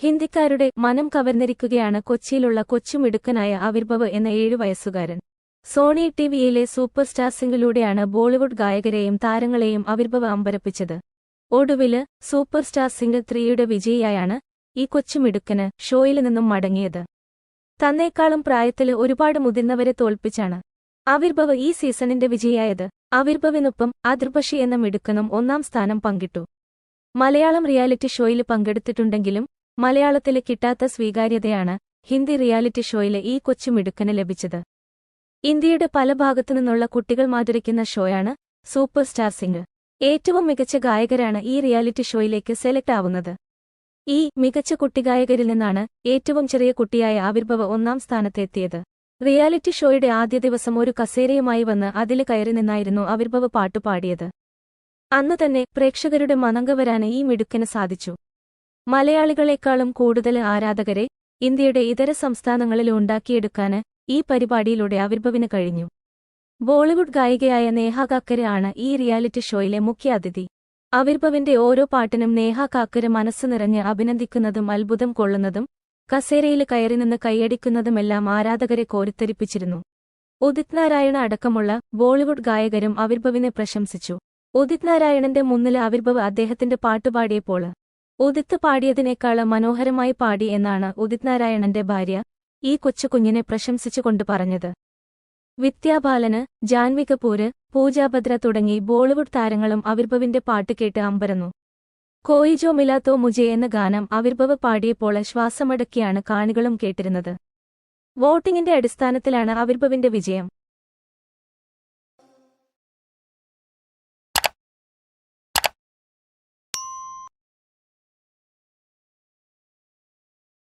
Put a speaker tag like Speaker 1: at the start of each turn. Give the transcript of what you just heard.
Speaker 1: ഹിന്ദിക്കാരുടെ മനം കവർന്നിരിക്കുകയാണ് കൊച്ചിയിലുള്ള കൊച്ചുമിടുക്കനായ ആവിർഭവ് എന്ന ഏഴു വയസ്സുകാരൻ. സോണി ടിവിയിലെ സൂപ്പർ സ്റ്റാർ സിംഗിലൂടെയാണ് ബോളിവുഡ് ഗായകരെയും താരങ്ങളെയും ആവിർഭവ് അമ്പരപ്പിച്ചത്. ഒടുവിൽ സൂപ്പർ സ്റ്റാർ സിംഗർ ത്രീയുടെ വിജയിയായാണ് ഈ കൊച്ചുമിടുക്കന് ഷോയിൽ നിന്നും മടങ്ങിയത്. തന്നേക്കാളും പ്രായത്തിൽ ഒരുപാട് മുതിർന്നവരെ തോൽപ്പിച്ചാണ് ആവിർഭവ് ഈ സീസണിന്റെ വിജയിയായത്. അവിർഭവിനൊപ്പം അതിർഭഷി എന്ന മിടുക്കനും ഒന്നാം സ്ഥാനം പങ്കിട്ടു. മലയാളം റിയാലിറ്റി ഷോയിൽ പങ്കെടുത്തിട്ടുണ്ടെങ്കിലും മലയാളത്തിൽ കിട്ടാത്ത സ്വീകാര്യതയാണ് ഹിന്ദി റിയാലിറ്റി ഷോയിലെ ഈ കൊച്ചുമിടുക്കന് ലഭിച്ചത്. ഇന്ത്യയുടെ പല ഭാഗത്തുനിന്നുള്ള കുട്ടികൾ മാതിരിക്കുന്ന ഷോയാണ് സൂപ്പർ സ്റ്റാർ സിംഗ്. ഏറ്റവും മികച്ച ഗായകരാണ് ഈ റിയാലിറ്റി ഷോയിലേക്ക് സെലക്ട് ആവുന്നത്. ഈ മികച്ച കുട്ടിഗായകരിൽ നിന്നാണ് ഏറ്റവും ചെറിയ കുട്ടിയായ ആവിർഭവ ഒന്നാം സ്ഥാനത്തെത്തിയത് റിയാലിറ്റി ഷോയുടെ ആദ്യ ദിവസം ഒരു കസേരയുമായി വന്ന് അതിൽ കയറി നിന്നായിരുന്നു ആവിർഭവ പാട്ടുപാടിയത് അന്ന് തന്നെ പ്രേക്ഷകരുടെ മനങ്കവരാന് ഈ മിടുക്കന് സാധിച്ചു. മലയാളികളെക്കാളും കൂടുതൽ ആരാധകരെ ഇന്ത്യയുടെ ഇതര സംസ്ഥാനങ്ങളിൽ ഉണ്ടാക്കിയെടുക്കാന് ഈ പരിപാടിയിലൂടെ ആവിർഭവിന് കഴിഞ്ഞു. ബോളിവുഡ് ഗായികയായ നേഹ കാക്കര ആണ് ഈ റിയാലിറ്റി ഷോയിലെ മുഖ്യ അതിഥി. അവിർഭവിന്റെ ഓരോ പാട്ടിനും നേഹ കാക്കര മനസ്സ് നിറഞ്ഞ് അഭിനന്ദിക്കുന്നതും അത്ഭുതം കൊള്ളുന്നതും കസേരയിൽ കയറി നിന്ന് കൈയടിക്കുന്നതുമെല്ലാം ആരാധകരെ കോരിത്തരിപ്പിച്ചിരുന്നു ഉദിത് നാരായണ അടക്കമുള്ള ബോളിവുഡ് ഗായകരും അവിർഭവിനെ പ്രശംസിച്ചു. ഉദിത് നാരായണന്റെ മുന്നിൽ അവിർഭവ് അദ്ദേഹത്തിന്റെ പാട്ടുപാടിയപ്പോൾ ഉദിത്ത് പാടിയതിനേക്കാൾ മനോഹരമായി പാടി എന്നാണ് ഉദിത് നാരായണന്റെ ഭാര്യ ഈ കൊച്ചുകുഞ്ഞിനെ പ്രശംസിച്ചുകൊണ്ട് പറഞ്ഞത്. വിദ്യാബാലന് ജാൻവി കപൂര് പൂജാഭദ്ര തുടങ്ങി ബോളിവുഡ് താരങ്ങളും അവിർഭവിന്റെ പാട്ട് കേട്ട് അമ്പരന്നു. കോയിജോ മിലാത്തോ മുജെ എന്ന ഗാനം അവിർഭവ് പാടിയപ്പോൾ ശ്വാസമടക്കിയാണ് കാണികളും കേട്ടിരുന്നത്. വോട്ടിംഗിന്റെ അടിസ്ഥാനത്തിലാണ് അവിർഭവിന്റെ വിജയം.